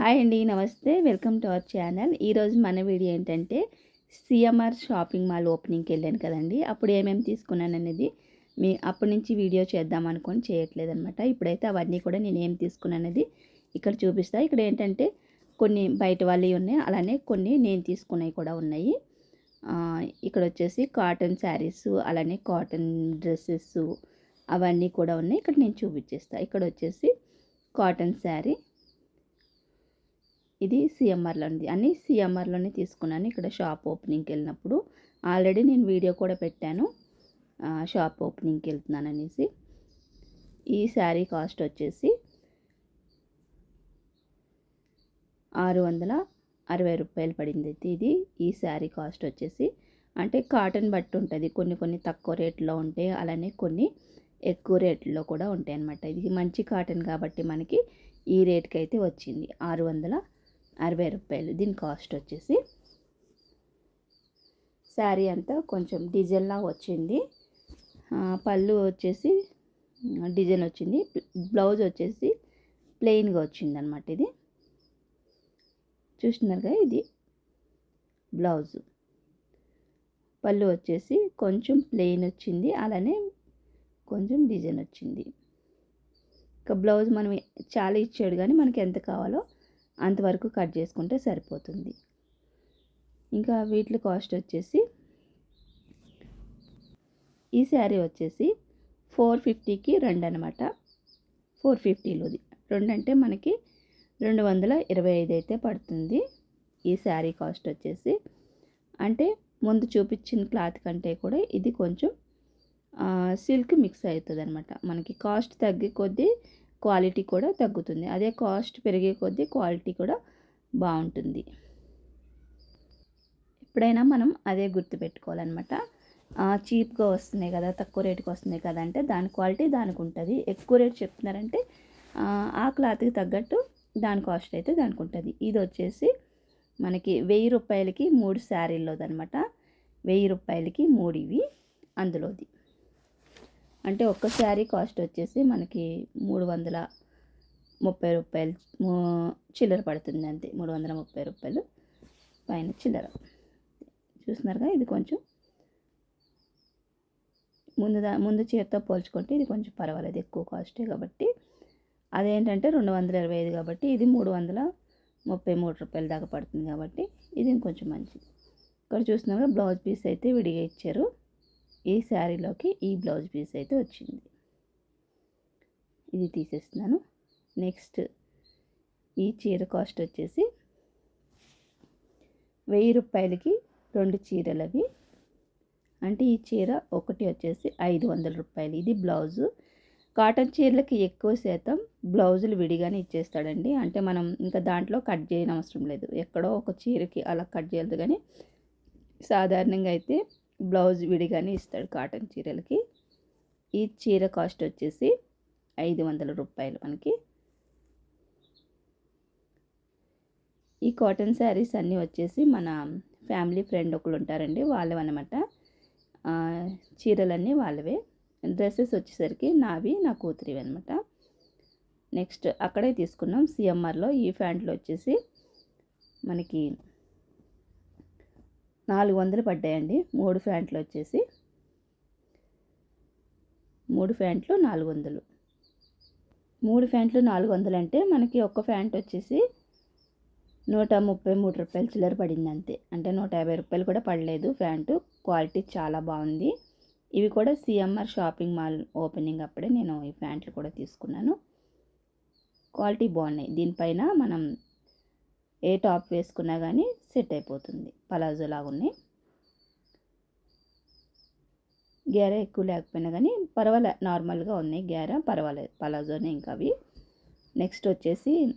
Hi అండి నమస్తే. Welcome to our channel. ఈరోజు మన వీడియో ఏంటంటే సిఎంఆర్ షాపింగ్ మాల్ ఓపెనింగ్కి వెళ్ళాను కదండి. అప్పుడు ఏమేమి తీసుకున్నాను అనేది మీ అప్పటి నుంచి వీడియో చేద్దాం అనుకొని చేయట్లేదు అనమాట ఇప్పుడైతే అవన్నీ కూడా నేను ఏం తీసుకున్నాను అనేది ఇక్కడ చూపిస్తా. ఇక్కడ ఏంటంటే కొన్ని బయట వాళ్ళవి ఉన్నాయి. అలానే కొన్ని నేను తీసుకున్నవి కూడా ఉన్నాయి. ఇక్కడ వచ్చేసి కాటన్ శారీస్ అలానే కాటన్ డ్రెస్సెస్ అవన్నీ కూడా ఉన్నాయి. ఇక్కడ నేను చూపించేస్తాను ఇక్కడ వచ్చేసి కాటన్ శారీ ఇది సిఎంఆర్లో ఉంది అన్ని సిఎంఆర్లోనే తీసుకున్నాను. ఇక్కడ షాప్ ఓపెనింగ్కి వెళ్ళినప్పుడు ఆల్రెడీ నేను వీడియో కూడా పెట్టాను. షాప్ ఓపెనింగ్కి వెళ్తున్నాను అనేసి. ఈ శారీ కాస్ట్ వచ్చేసి ఆరు వందల అరవై రూపాయలు పడింది. అయితే ఇది ఈ శారీ కాస్ట్ వచ్చేసి అంటే కాటన్ బట్టి ఉంటుంది. కొన్ని కొన్ని తక్కువ రేట్లో ఉంటాయి. అలానే కొన్ని ఎక్కువ రేట్లో కూడా ఉంటాయి అన్నమాట ఇది మంచి కాటన్ కాబట్టి మనకి ఈ రేట్కి అయితే వచ్చింది. ఆరు వందల అరవై రూపాయలు. దీని కాస్ట్ వచ్చేసి శారీ అంతా కొంచెం డిజైన్లా వచ్చింది. పళ్ళు వచ్చేసి డిజైన్ వచ్చింది. బ్లౌజ్ వచ్చేసి ప్లెయిన్గా వచ్చింది అనమాట ఇది. చూస్తున్నారు కదా ఇది బ్లౌజ్. పళ్ళు వచ్చేసి కొంచెం ప్లెయిన్ వచ్చింది. అలానే కొంచెం డిజైన్ వచ్చింది. ఇంకా బ్లౌజ్ మనం చాలా ఇచ్చాడు కానీ మనకి ఎంత కావాలో అంతవరకు కట్ చేసుకుంటే సరిపోతుంది. ఇంకా వీటి కాస్ట్ వచ్చేసి ఈ శారీ వచ్చేసి ఫోర్ ఫిఫ్టీకి రెండు అనమాట ఫోర్ ఫిఫ్టీలోది. రెండు అంటే మనకి రెండు వందల ఇరవై ఐదు అయితే పడుతుంది ఈ శారీ కాస్ట్ వచ్చేసి. అంటే ముందు చూపించిన క్లాత్ కంటే కూడా ఇది కొంచెం సిల్క్ మిక్స్ అవుతుంది అనమాట మనకి కాస్ట్ తగ్గి కొద్దీ క్వాలిటీ కూడా తగ్గుతుంది. అదే కాస్ట్ పెరిగే కొద్దీ క్వాలిటీ కూడా బాగుంటుంది. ఎప్పుడైనా మనం అదే గుర్తుపెట్టుకోవాలన్నమాట చీప్గా వస్తున్నాయి కదా తక్కువ రేటుకి వస్తున్నాయి కదా అంటే దాని క్వాలిటీ దానికి ఉంటుంది. ఎక్కువ రేట్ చెప్తున్నారంటే ఆ క్లాత్కి తగ్గట్టు దాని కాస్ట్ అయితే దానికి ఉంటుంది. ఇది వచ్చేసి మనకి వెయ్యి రూపాయలకి మూడు శారీల్లోదనమాట అనమాట వెయ్యి రూపాయలకి మూడు ఇవి అందులోది. అంటే ఒక్క శారీ కాస్ట్ వచ్చేసి మనకి మూడు వందల ముప్పై రూపాయలు. చిల్లర పడుతుంది అంతే. మూడు వందల ముప్పై రూపాయలు పైన చిల్లర. చూస్తున్నారుగా? ఇది కొంచెం ముందు ముందు చేతితో పోల్చుకుంటే ఇది కొంచెం పర్వాలేదు. ఎక్కువ కాస్టే కాబట్టి. అదేంటంటే రెండు వందల ఇరవై ఐదు కాబట్టి ఇది మూడు వందల ముప్పై మూడు రూపాయల దాకా పడుతుంది కాబట్టి ఇది ఇంకొంచెం మంచిది. ఇక్కడ చూస్తున్నారుగా బ్లౌజ్ పీస్ అయితే విడిగా ఇచ్చారు. ఈ శారీలోకి ఈ బ్లౌజ్ పీస్ అయితే వచ్చింది. ఇది తీసేస్తున్నాను. నెక్స్ట్ ఈ చీర కాస్ట్ వచ్చేసి వెయ్యి రూపాయలకి రెండు చీరలు అవి అంటే ఈ చీర ఒకటి వచ్చేసి ఐదు వందల రూపాయలు. ఇది బ్లౌజు. కాటన్ చీరలకి ఎక్కువ శాతం బ్లౌజులు విడిగానే ఇచ్చేస్తాడండి. అంటే మనం ఇంకా దాంట్లో కట్ చేయనవసరం లేదు. ఎక్కడో ఒక చీరకి అలా కట్ చేయలేదు కానీ సాధారణంగా అయితే బ్లౌజ్ విడిగానే ఇస్తాడు కాటన్ చీరలకి. ఈ చీర కాస్ట్ వచ్చేసి ఐదు వందల రూపాయలు మనకి. ఈ కాటన్ శారీస్ అన్నీ వచ్చేసి మన ఫ్యామిలీ ఫ్రెండ్ ఒకరు ఉంటారండి వాళ్ళవన్నమాట. చీరలన్నీ వాళ్ళవే. డ్రెస్సెస్ వచ్చేసరికి నావి నా కూతురివి అనమాట నెక్స్ట్ అక్కడే తీసుకున్నాం. సిఎంఆర్లో ఈ ప్యాంట్లు వచ్చేసి మనకి నాలుగు వందలు పడ్డాయండి. మూడు ఫ్యాంట్లు వచ్చేసి మూడు ఫ్యాంట్లు నాలుగు వందలు. మూడు ఫ్యాంట్లు నాలుగు వందలు అంటే మనకి ఒక్క ఫ్యాంట్ వచ్చేసి నూట ముప్పై మూడు రూపాయలు చిల్లర పడింది అంతే. అంటే నూట యాభై రూపాయలు కూడా పడలేదు ఫ్యాంటు. క్వాలిటీ చాలా బాగుంది. ఇవి కూడా సిఎంఆర్ షాపింగ్ మాల్ ఓపెనింగ్ అప్పుడే నేను ఈ ప్యాంట్లు కూడా తీసుకున్నాను. క్వాలిటీ బాగున్నాయి. దీనిపైన మనం ఏ టాప్ వేసుకున్నా కానీ సెట్ అయిపోతుంది. పలాజో లాగా ఉన్నాయి. గేర ఎక్కువ లేకపోయినా కానీ పర్వాలే నార్మల్గా ఉన్నాయి గ్యార పర్వాలేదు పలాజోనే ఇంకా అవి. నెక్స్ట్ వచ్చేసి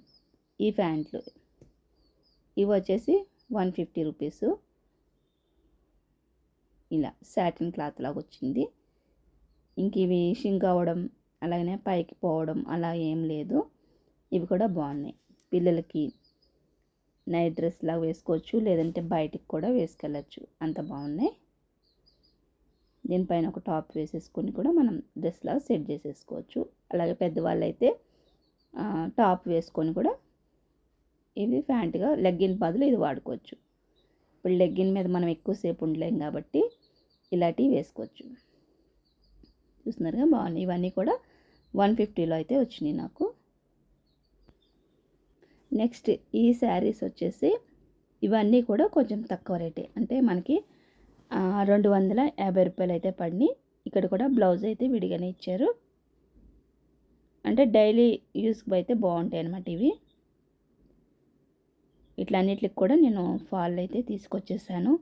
ఈ ప్యాంట్లు. ఇవి వచ్చేసి వన్ ఫిఫ్టీ రూపీస్. ఇలా సాటిన్ క్లాత్ లాగా వచ్చింది. ఇంక ఇవి షింక్ అవ్వడం అలాగనే పైకి పోవడం అలా ఏం లేదు. ఇవి కూడా బాగున్నాయి. పిల్లలకి నైట్ డ్రెస్ లాగా వేసుకోవచ్చు లేదంటే బయటికి కూడా వేసుకెళ్ళచ్చు. అంత బాగున్నాయి. దీనిపైన ఒక టాప్ వేసేసుకొని కూడా మనం డ్రెస్ లాగా సెట్ చేసేసుకోవచ్చు. అలాగే పెద్దవాళ్ళు అయితే టాప్ వేసుకొని కూడా ఇది ప్యాంట్గా లెగ్గిన్ బదులు ఇది వాడుకోవచ్చు. ఇప్పుడు లెగ్గిన్ మీద మనం ఎక్కువసేపు ఉండలేం కాబట్టి ఇలాంటివి వేసుకోవచ్చు. చూస్తున్నారుగా బాగున్నాయి. ఇవన్నీ కూడా వన్ ఫిఫ్టీలో అయితే వచ్చినాయి నాకు. నెక్స్ట్ ఈ శారీస్ వచ్చేసి ఇవన్నీ కూడా కొంచెం తక్కువ రేటే. అంటే మనకి రెండు వందల యాభై రూపాయలు అయితే పడినాయి ఇక్కడ కూడా బ్లౌజ్ అయితే విడిగానే ఇచ్చారు. అంటే డైలీ యూస్కి అయితే బాగుంటాయి అన్నమాట ఇవి. ఇట్లా అన్నిటికి కూడా నేను ఫాల్ అయితే తీసుకొచ్చేసాను.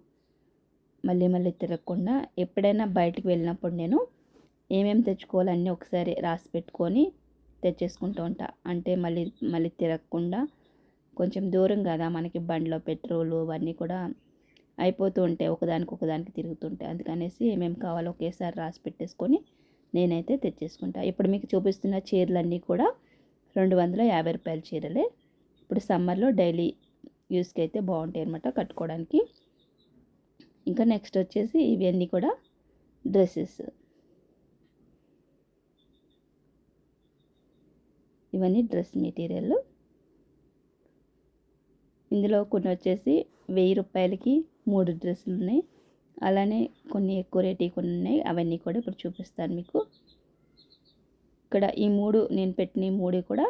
మళ్ళీ మళ్ళీ తిరగకుండా ఎప్పుడైనా బయటకు వెళ్ళినప్పుడు నేను ఏమేమి తెచ్చుకోవాలన్నీ ఒకసారి రాసి పెట్టుకొని తెచ్చేసుకుంటూ ఉంటా. అంటే మళ్ళీ మళ్ళీ తిరగకుండా కొంచెం దూరం కదా మనకి బండిలో పెట్రోలు అవన్నీ కూడా అయిపోతూ ఉంటాయి. ఒకదానికి ఒకదానికి తిరుగుతుంటాయి. అందుకనేసి ఏమేమి కావాలో ఒకేసారి రాసి పెట్టేసుకొని నేనైతే తెచ్చేసుకుంటా. ఇప్పుడు మీకు చూపిస్తున్న చీరలన్నీ కూడా రెండు వందల యాభై రూపాయల చీరలే. ఇప్పుడు సమ్మర్లో డైలీ యూస్కి అయితే బాగుంటాయి అనమాట కట్టుకోవడానికి. ఇంకా నెక్స్ట్ వచ్చేసి ఇవన్నీ కూడా డ్రెస్సెస్. ఇవన్నీ డ్రెస్ మెటీరియల్. ఇందులో కొన్ని వచ్చేసి వెయ్యి రూపాయలకి మూడు డ్రెస్సులు ఉన్నాయి. అలానే కొన్ని ఎక్కువ రేటు కొన్ని ఉన్నాయి. అవన్నీ కూడా ఇప్పుడు చూపిస్తాను మీకు. ఇక్కడ ఈ మూడు నేను పెట్టిన మూడు కూడా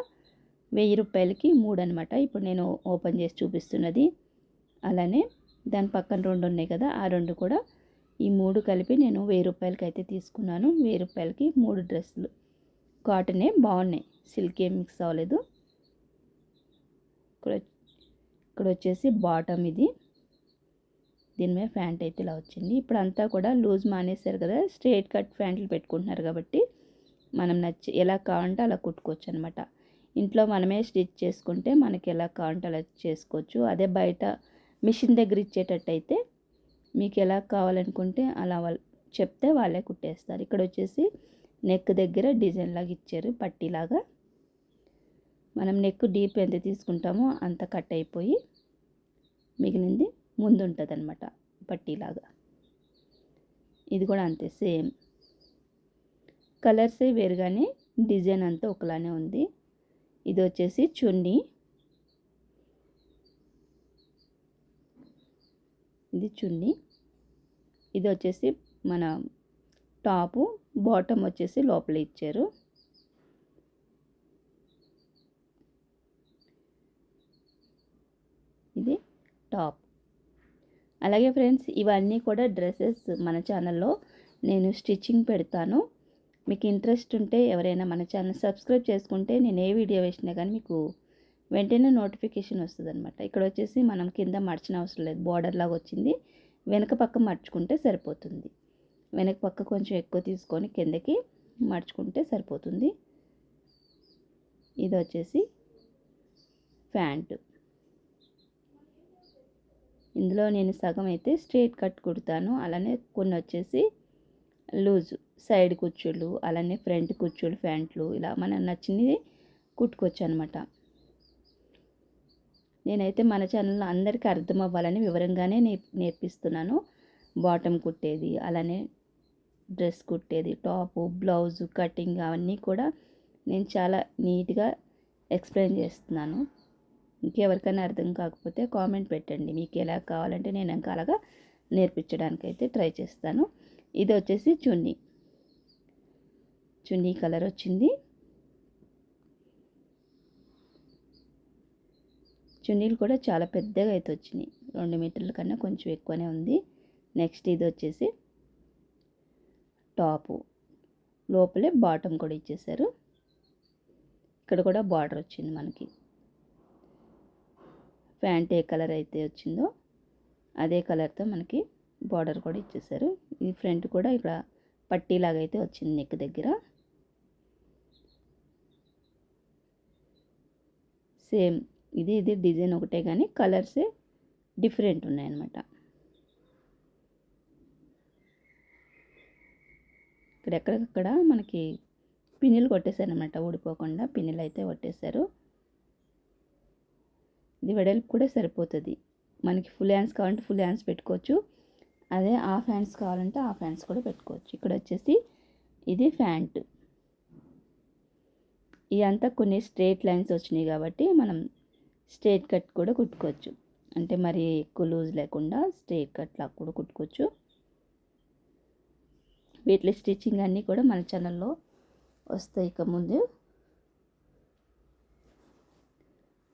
వెయ్యి రూపాయలకి మూడు అనమాట ఇప్పుడు నేను ఓపెన్ చేసి చూపిస్తున్నది. అలానే దాని పక్కన రెండు ఉన్నాయి కదా ఆ రెండు కూడా ఈ మూడు కలిపి నేను వెయ్యి రూపాయలకి అయితే తీసుకున్నాను. వెయ్యి రూపాయలకి మూడు డ్రెస్సులు. కాటనే బాగున్నాయి. సిల్క్ ఏం మిక్స్ అవ్వలేదు. ఇక్కడ ఇక్కడ వచ్చేసి బాటమ్ ఇది. దీని మీద ప్యాంట్ అయితే ఇలా వచ్చింది. ఇప్పుడు అంతా కూడా లూజ్ మానేశారు కదా స్ట్రేట్ కట్ ప్యాంట్లు పెట్టుకుంటున్నారు కాబట్టి మనం నచ్చి ఎలా కావాలంటే అలా కుట్టుకోవచ్చు అనమాట ఇంట్లో మనమే స్టిచ్ చేసుకుంటే మనకి ఎలా కావాలంటే అలా చేసుకోవచ్చు. అదే బయట మిషన్ దగ్గర ఇచ్చేటట్టయితే మీకు ఎలా కావాలనుకుంటే అలా వాళ్ళు చెప్తే వాళ్ళే కుట్టేస్తారు. ఇక్కడ వచ్చేసి నెక్ దగ్గర డిజైన్ లాగా ఇచ్చారు పట్టీలాగా. మనం నెక్ డీప్ ఎంత తీసుకుంటామో అంత కట్ అయిపోయి మిగిలింది ముందు ఉంటుంది అనమాట పట్టీలాగా. ఇది కూడా అంతే సేమ్. కలర్సే వేరుగానే డిజైన్ అంతా ఒకలానే ఉంది. ఇది వచ్చేసి చున్నీ. ఇది చున్నీ. ఇది వచ్చేసి మన టాపు బాటమ్ వచ్చేసి లోపల ఇచ్చారు. ఇది టాప్. అలాగే ఫ్రెండ్స్ ఇవన్నీ కూడా డ్రెస్సెస్ మన ఛానల్లో నేను స్టిచ్చింగ్ పెడతాను. మీకు ఇంట్రెస్ట్ ఉంటే ఎవరైనా మన ఛానల్ సబ్స్క్రైబ్ చేసుకుంటే నేను ఏ వీడియో వేసినా కానీ మీకు వెంటనే నోటిఫికేషన్ వస్తుంది అనమాట ఇక్కడ వచ్చేసి మనం కింద మర్చిన అవసరం లేదు. బార్డర్ లాగా వచ్చింది. వెనక పక్క మర్చుకుంటే సరిపోతుంది. వెనక పక్క కొంచెం ఎక్కువ తీసుకొని కిందకి మర్చుకుంటే సరిపోతుంది. ఇది వచ్చేసి ప్యాంటు. ఇందులో నేను సగం అయితే స్ట్రేట్ కట్ కుడతాను. అలానే కొన్ని వచ్చేసి లూజు సైడ్ కుచ్చుళ్ళు అలానే ఫ్రంట్ కుచ్చుళ్ళు ప్యాంట్లు ఇలా మనం నచ్చినవి కుట్టుకోవచ్చు అనమాట నేనైతే మన ఛానల్లో అందరికీ అర్థం అవ్వాలని వివరంగానే నేర్పిస్తున్నాను. బాటమ్ కుట్టేది అలానే డ్రెస్ కుట్టేది టాపు బ్లౌజు కటింగ్ అవన్నీ కూడా నేను చాలా నీట్గా ఎక్స్ప్లెయిన్ చేస్తున్నాను. ఇంకెవరికైనా అర్థం కాకపోతే కామెంట్ పెట్టండి. మీకు ఎలా కావాలంటే నేను ఇంకా అలాగా నేర్పించడానికి అయితే ట్రై చేస్తాను. ఇది వచ్చేసి చున్నీ. చున్నీ కలర్ వచ్చింది. చున్నీలు కూడా చాలా పెద్దగా అయితే వచ్చినాయి. రెండు మీటర్ల కన్నా కొంచెం ఎక్కువనే ఉంది. నెక్స్ట్ ఇది వచ్చేసి టాపు. లోపలే బాటమ్ కూడా ఇచ్చేసారు ఇక్కడ కూడా బార్డర్ వచ్చింది మనకి. ప్యాంట్ ఏ కలర్ అయితే వచ్చిందో అదే కలర్తో మనకి బార్డర్ కూడా ఇచ్చేసారు ఈ ఫ్రంట్ కూడా ఇక్కడ పట్టీలాగా అయితే వచ్చింది నెక్ దగ్గర. సేమ్ ఇది ఇది డిజైన్ ఒకటే కానీ కలర్సే డిఫరెంట్ ఉన్నాయన్నమాట. ఇక్కడ ఎక్కడికక్కడ మనకి పిన్నులు కొట్టేశారు అనమాట ఊడిపోకుండా పిన్నులు అయితే కొట్టేశారు. ఇది వెడల్పు కూడా సరిపోతుంది. మనకి ఫుల్ హ్యాండ్స్ కావాలంటే ఫుల్ హ్యాండ్స్ పెట్టుకోవచ్చు. అదే హాఫ్ హ్యాండ్స్ కావాలంటే హాఫ్ హ్యాండ్స్ కూడా పెట్టుకోవచ్చు. ఇక్కడ వచ్చేసి ఇది ఫ్యాంట్ ఇదంతా కొన్ని స్ట్రేట్ లైన్స్ వచ్చినాయి కాబట్టి మనం స్ట్రేట్ కట్ కూడా కుట్టుకోవచ్చు. అంటే మరి ఎక్కువ లూజ్ లేకుండా స్ట్రేట్ కట్ లాగా కూడా కుట్టుకోవచ్చు. వీటి స్టిచ్చింగ్ అన్నీ కూడా మన ఛానల్లో వస్తాయి ఇక ముందు.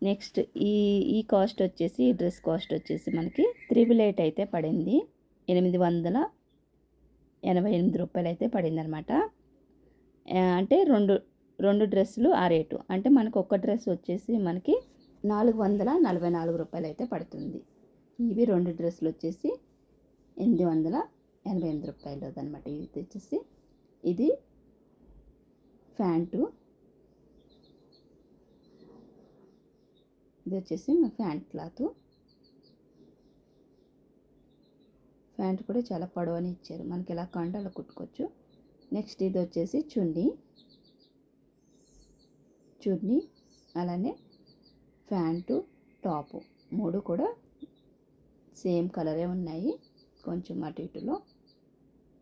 నెక్స్ట్ ఈ ఈ కాస్ట్ వచ్చేసి ఈ డ్రెస్ కాస్ట్ వచ్చేసి మనకి త్రిబుల్ ఎయిట్ అయితే పడింది. ఎనిమిది వందల ఎనభై ఎనిమిది రూపాయలు అయితే పడింది అనమాట అంటే రెండు రెండు డ్రెస్సులు ఆ రేటు. అంటే మనకు ఒక డ్రెస్ వచ్చేసి మనకి నాలుగు వందల నలభై నాలుగు రూపాయలు అయితే పడుతుంది. ఇవి రెండు డ్రెస్సులు వచ్చేసి ఎనిమిది వందల ఎనభై ఎనిమిది రూపాయలు అనమాట ఇది వచ్చేసి ఇది ఫ్యాంటు ఇది వచ్చేసి మా ఫ్యాంట్ క్లాత్. ప్యాంట్ కూడా చాలా పొడవని ఇచ్చారు. మనకి ఎలా కాంటే అలా కుట్టుకోవచ్చు. నెక్స్ట్ ఇది వచ్చేసి చున్నీ. చున్నీ అలానే ప్యాంటు టాపు మూడు కూడా సేమ్ కలరే ఉన్నాయి. కొంచెం అటు ఇటులో.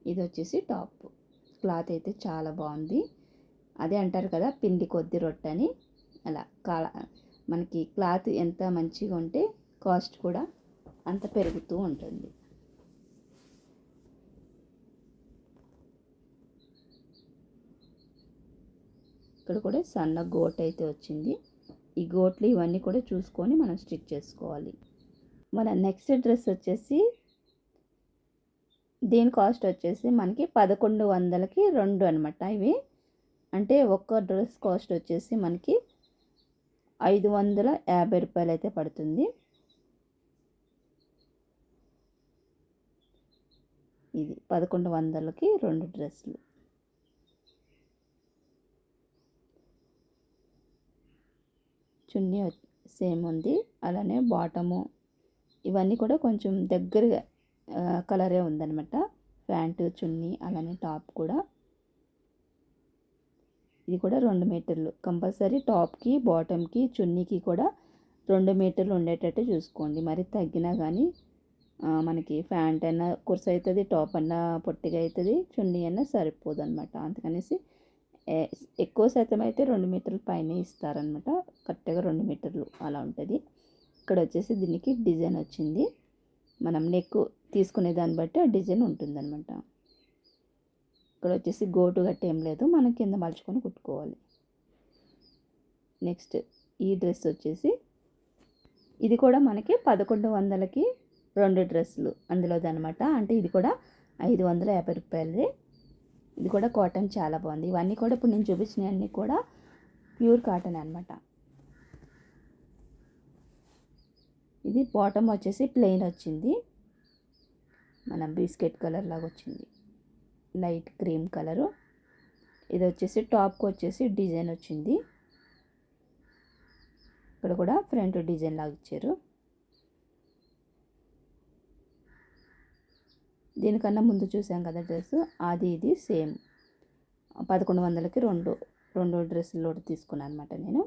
ఇది వచ్చేసి టాప్. క్లాత్ అయితే చాలా బాగుంది. అదే అంటారు కదా పిండి కొద్ది రొట్టె అని అలా కాల మనకి క్లాత్ ఎంత మంచిగా ఉంటే కాస్ట్ కూడా అంత పెరుగుతూ ఉంటుంది. ఇక్కడ కూడా సన్న గోట్ అయితే వచ్చింది. ఈ గోట్లు ఇవన్నీ కూడా చూసుకొని మనం స్టిచ్ చేసుకోవాలి. మన నెక్స్ట్ డ్రెస్ వచ్చేసి దీని కాస్ట్ వచ్చేసి మనకి పదకొండు వందలకి రెండు అనమాట ఇవి. అంటే ఒక్క డ్రెస్ కాస్ట్ వచ్చేసి మనకి ఐదు వందల యాభై రూపాయలు అయితే పడుతుంది. ఇది పదకొండు వందలకి రెండు డ్రెస్సులు. చున్నీ సేమ్ ఉంది. అలానే బాటము ఇవన్నీ కూడా కొంచెం దగ్గరగా కలరే ఉందనమాట ప్యాంటు చున్నీ అలానే టాప్ కూడా. ఇది కూడా రెండు మీటర్లు. కంపల్సరీ టాప్కి బాటమ్కి చున్నీకి కూడా రెండు మీటర్లు ఉండేటట్టు చూసుకోండి. మరి తగ్గినా కానీ మనకి ప్యాంట్ అయినా కుర్స్ అవుతుంది టాప్ అన్నా పొట్టిగా అవుతుంది చున్నీ అయినా సరిపోదు అనమాట అందుకనేసి ఎక్కువ శాతం అయితే రెండు మీటర్ల పైన ఇస్తారనమాట కరెక్ట్గా రెండు మీటర్లు అలా ఉంటుంది. ఇక్కడ వచ్చేసి దీనికి డిజైన్ వచ్చింది. మనం నెక్ తీసుకునే దాన్ని బట్టి ఆ డిజైన్ ఉంటుందన్నమాట. ఇక్కడ వచ్చేసి గోటు గట్టి ఏం లేదు. మనం కింద మలుచుకొని కుట్టుకోవాలి. నెక్స్ట్ ఈ డ్రెస్ వచ్చేసి ఇది కూడా మనకి పదకొండు వందలకి రెండు డ్రెస్సులు అందులోది అనమాట అంటే ఇది కూడా ఐదు వందల యాభై రూపాయలది. ఇది కూడా కాటన్ చాలా బాగుంది. ఇవన్నీ కూడా ఇప్పుడు నేను చూపించినవన్నీ కూడా ప్యూర్ కాటన్ అనమాట ఇది బాటమ్ వచ్చేసి ప్లెయిన్ వచ్చింది. మన బిస్కెట్ కలర్ లాగా వచ్చింది. Light cream colour. ఇది వచ్చేసి టాప్కి వచ్చేసి డిజైన్ వచ్చింది. ఇక్కడ కూడా ఫ్రంట్ డిజైన్ లాగా ఇచ్చారు. దీనికన్నా ముందు చూసాం కదా డ్రెస్ అది ఇది సేమ్. పదకొండు వందలకి రెండు రెండు డ్రెస్సులు తీసుకున్నాను అనమాట నేను.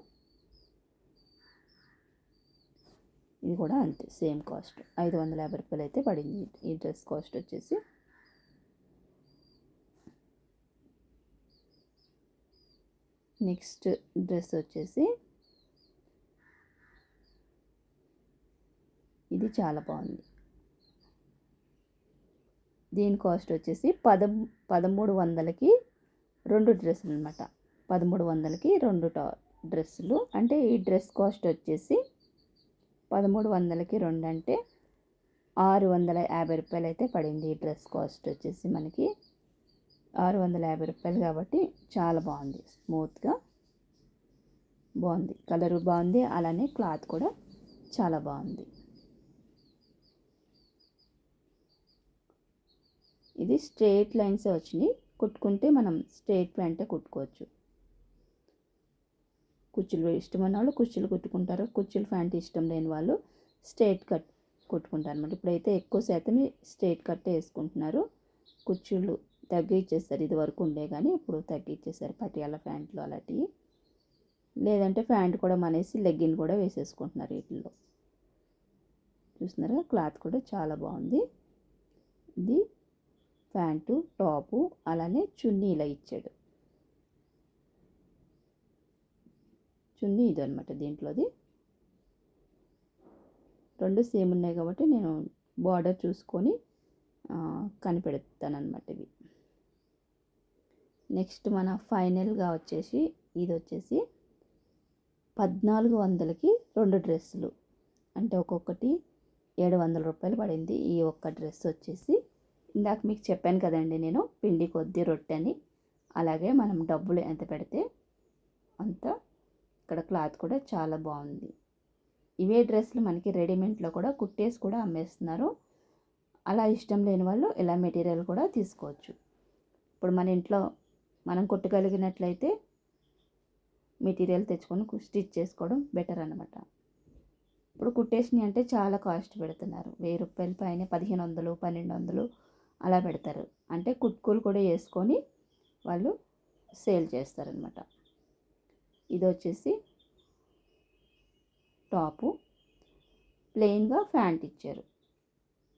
ఇది కూడా అంతే సేమ్ కాస్ట్. ఐదు వందల యాభై రూపాయలు అయితే పడింది ఈ డ్రెస్ కాస్ట్ వచ్చేసి. నెక్స్ట్ డ్రెస్ వచ్చేసి ఇది చాలా బాగుంది. దీని కాస్ట్ వచ్చేసి పద పదమూడు వందలకి రెండు డ్రెస్సులు అనమాట పదమూడు వందలకి రెండు టా డ్రెస్సులు. అంటే ఈ డ్రెస్ కాస్ట్ వచ్చేసి పదమూడు వందలకి రెండు అంటే ఆరు వందల యాభై రూపాయలు అయితే పడింది ఈ డ్రెస్ కాస్ట్ వచ్చేసి మనకి. ఆరు వందల యాభై రూపాయలు కాబట్టి చాలా బాగుంది. స్మూత్గా బాగుంది. కలరు బాగుంది. అలానే క్లాత్ కూడా చాలా బాగుంది. ఇది స్ట్రేట్ లైన్స్ వచ్చినాయి. కుట్టుకుంటే మనం స్ట్రేట్ ప్యాంటే కుట్టుకోవచ్చు. కుచ్చులు ఇష్టం వాళ్ళు కుచ్చులు కుట్టుకుంటారు. కుచ్చులు ప్యాంట్ ఇష్టం లేని వాళ్ళు స్ట్రేట్ కట్ కుట్టుకుంటారు అనమాట ఇప్పుడైతే ఎక్కువ శాతం స్ట్రేట్ కట్టే వేసుకుంటున్నారు. కుచ్చులు తగ్గించేస్తారు ఇది వరకు ఉండే కానీ ఇప్పుడు తగ్గించేస్తారు పటియాల ప్యాంట్లు అలాంటివి లేదంటే ప్యాంట్ కూడా మనేసి లెగ్గిన్ కూడా వేసేసుకుంటున్నారు వీటిల్లో. చూస్తున్నారా? క్లాత్ కూడా చాలా బాగుంది. ఇది ప్యాంటు టాపు అలానే చున్నీ ఇలా ఇచ్చాడు. చున్నీ ఇది అనమాట దీంట్లోది. రెండు సేమ్ ఉన్నాయి కాబట్టి నేను బార్డర్ చూసుకొని కనిపెడతానమాట ఇవి. నెక్స్ట్ మన ఫైనల్గా వచ్చేసి ఇది వచ్చేసి పద్నాలుగు వందలకి రెండు డ్రెస్సులు. అంటే ఒక్కొక్కటి ఏడు వందల రూపాయలు పడింది. ఈ ఒక్క డ్రెస్ వచ్చేసి ఇందాక మీకు చెప్పాను కదండి నేను పిండి కొద్ది రొట్టె అని. అలాగే మనం డబ్బులు ఎంత పెడితే అంత ఇక్కడ క్లాత్ కూడా చాలా బాగుంది. ఇవే డ్రెస్సులు మనకి రెడీమేడ్లో కూడా కుట్టేసి కూడా అమ్మేస్తున్నారు. అలా ఇష్టం లేని వాళ్ళు ఇలా మెటీరియల్ కూడా తీసుకోవచ్చు. ఇప్పుడు మన ఇంట్లో మనం కుట్టగలిగినట్లయితే మెటీరియల్ తెచ్చుకొని స్టిచ్ చేసుకోవడం బెటర్ అనమాట ఇప్పుడు కుట్టేసినవి అంటే చాలా కాస్ట్ పెడుతున్నారు. వెయ్యి రూపాయల పైన పదిహేను వందలు పన్నెండు వందలు అలా పెడతారు. అంటే కుట్కులు కూడా వేసుకొని వాళ్ళు సేల్ చేస్తారనమాట ఇది వచ్చేసి టాపు. ప్లెయిన్గా ప్యాంట్ ఇచ్చారు.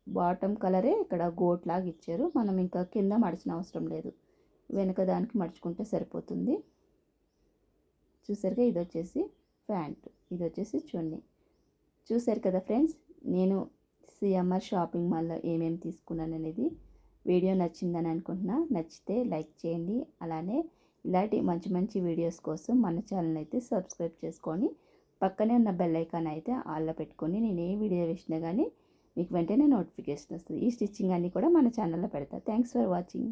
బాటమ్ కలరే ఇక్కడ గోట్ లాగా ఇచ్చారు. మనం ఇంకా కింద మడిచిన అవసరం లేదు. వెనక దానికి మడుచుకుంటే సరిపోతుంది. చూసారుగా ఇది వచ్చేసి ప్యాంట్. ఇది వచ్చేసి చున్నీ. చూసారు కదా ఫ్రెండ్స్ నేను సిఎంఆర్ షాపింగ్ మాల్లో ఏమేమి తీసుకున్నాను అనేది వీడియో నచ్చిందని అనుకుంటున్నా. నచ్చితే లైక్ చేయండి. అలానే ఇలాంటి మంచి మంచి వీడియోస్ కోసం మన ఛానల్ అయితే సబ్స్క్రైబ్ చేసుకొని పక్కనే ఉన్న బెల్ ఐకాన్ అయితే ఆల్లో పెట్టుకొని నేను ఏ వీడియో వేసినా కానీ మీకు వెంటనే నోటిఫికేషన్ వస్తుంది. ఈ స్టిచ్చింగ్ అన్నీ కూడా మన ఛానల్లో పెడతా. Thanks for watching